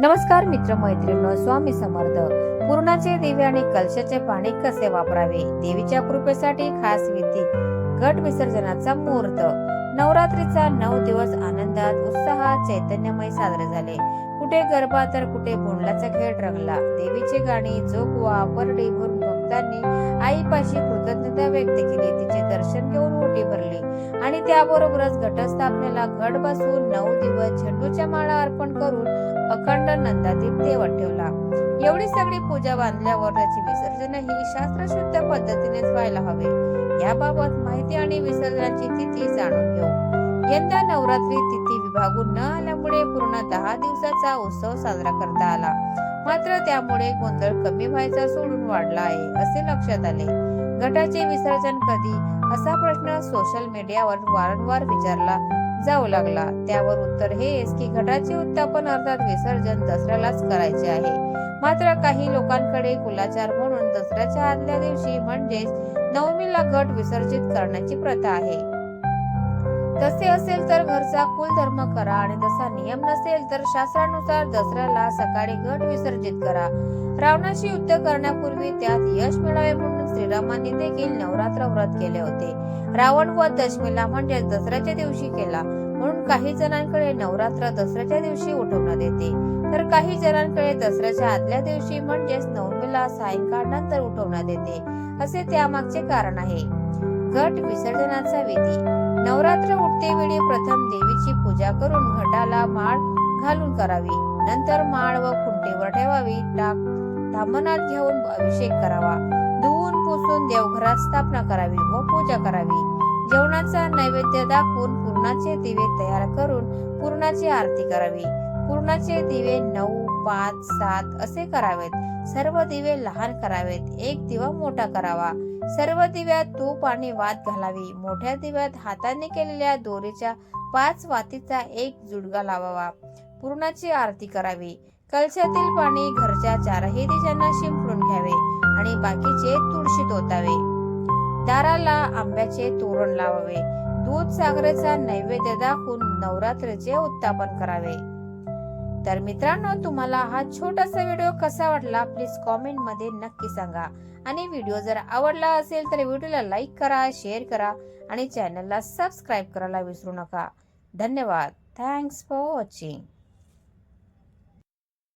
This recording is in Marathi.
नमस्कार मित्र मैत्रिणी स्वामी समर्थ. पूर्णाचे दिवे आणि कलशाचे पाणी कसे वापरावे? देवीच्या कृपेसाठी खास विधी घट विसर्जनाचा मुहूर्त. नवरात्रीचा नऊ दिवस आनंदात उत्साहात चैतन्यमय साजरे झाले. कुठे गरबा तर कुठे बोंडलाचा खेळ रंगला. देवीची गाणी जोगवा परडी भरून भक्तांनी आईपाशी कृतज्ञता व्यक्त केली. तिचे दर्शन घेऊन ओटी भरली. आणि त्याबरोबरच घटस्थापनेला घट बसून नऊ दिवस झेंडूच्या माळा अर्पण करून अखंड नंदादीप देवत ठेवला. एवढी सगळी पूजा बांधल्यावर त्याचे विसर्जन ही शास्त्रशुद्ध पद्धतीनेच व्हायला हवे. याबाबत माहिती आणि विसर्जनाची तिथी जाणून घेऊ. यंदा नवरात्री तिथी विभागून न आल्यामुळे पूर्ण दहा दिवसाचा उत्सव साजरा करता आला. मात्र त्यामुळे गोंधळ कमी व्हायचा सोडून वाढला आहे असे लक्षात आले. गटाचे विसर्जन कधी? असा प्रश्न सोशल मीडियावर वारंवार विचारला जाऊ लागला. त्यावर उत्तर हेच की घटाचे उत्थापन अर्थात विसर्जन दसऱ्यालाच करायचे आहे. मात्र काही लोकांकडे कुलाचार म्हणून दसऱ्याच्या आदल्या दिवशी म्हणजेच नवमीला घट विसर्जित करण्याची प्रथा आहे. तसे असेल तर घरचा कुलधर्म करा आणि तसा नियम नसेल तर शास्त्रानुसार दसऱ्याला सकाळी घट विसर्जित करा. रावणाशी युद्ध करण्यापूर्वी त्यात यश मिळावे म्हणून श्रीरामांनी देखील नवरात्र व्रत केले होते. रावण वध दशमीला म्हणजे दसऱ्याच्या दिवशी केला. म्हणून काही जणांकडे नवरात्र दसऱ्याच्या दिवशी उठवण्यात येते तर काही जणांकडे दसऱ्याच्या आदल्या दिवशी म्हणजेच नवमीला सायंकाळ नंतर उठवण्यात येते असे त्यामागचे कारण आहे. घट विसर्जनाचा विधी. नवरात्र उठते वेळी प्रथम देवीची पूजा करून घटाला माळ घालून करावी. नंतर माळ व खुंटीवर ठेवावी. टाक धामनात घेऊन अभिषेक करावा. पुसून देवघरात स्थापना करावी व पूजा करावी. जेवणाचा नैवेद्य दाखवून पूर्णाचे दिवे तयार करून पूर्णाची आरती करावी. पूर्णाचे दिवे नऊ पाच सात असे करावेत. सर्व दिवे लहान करावेत. एक दिवा मोठा करावा. सर्व दिव्यात तूप आणि वात घालावी. मोठ्या दिव्यात हाताने केलेल्या दोरीच्या पाच वातीचा एक जुडगा लावावा. पूर्णाची आरती करावी. कलशातील पाणी घरच्या चारही दिशांना शिंपडून घ्यावे. आणि बाकीचे तुळशीत ओतावे. दाराला आंब्याचे तोरण लावावे. दूध सागराचा नैवेद्य दाखवून नवरात्रीचे उत्थापन करावे. तर मित्रांनो तुम्हाला हा छोटासा व्हिडिओ कसा वाटला प्लीज कॉमेंटमध्ये नक्की सांगा. आणि व्हिडिओ जर आवडला असेल तर व्हिडिओला लाईक करा शेअर करा आणि चॅनलला सबस्क्राईब करायला विसरू नका. धन्यवाद. Thanks for watching